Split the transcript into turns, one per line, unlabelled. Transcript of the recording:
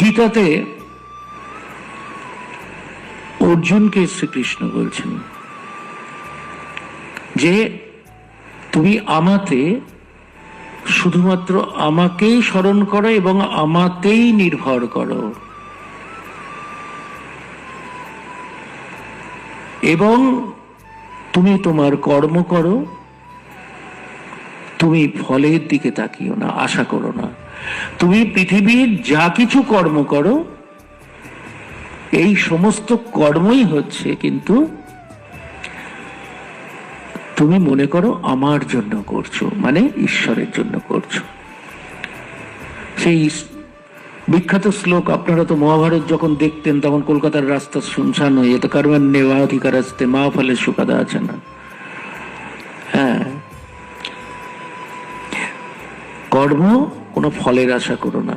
গীতাতে অর্জুনকে শ্রীকৃষ্ণ বলছেন যে তুমি আমাতে শুধুমাত্র আমাকেই স্মরণ করো এবং আমাতেই নির্ভর করো। এবং তুমি তোমার কর্ম করো তুমি ফলের দিকে তাকিও না, আশা করো না। তুমি পৃথিবীর যা কিছু কর্ম করো, এই সমস্ত কর্মই হচ্ছে কিন্তু তুমি মনে করো আমার জন্য করছ মানে ঈশ্বরের জন্য করছ। সেই বিখ্যাত শ্লোক, আপনারা তো মহাভারত যখন দেখতেন, তখন কলকাতার রাস্তা শুনশান হয়ে যেত কারণ নেওয়া অধিকার আসতে মা ফলের সুকাদা আছে না হ্যাঁ কর্ম কোনো ফলের আশা করো না।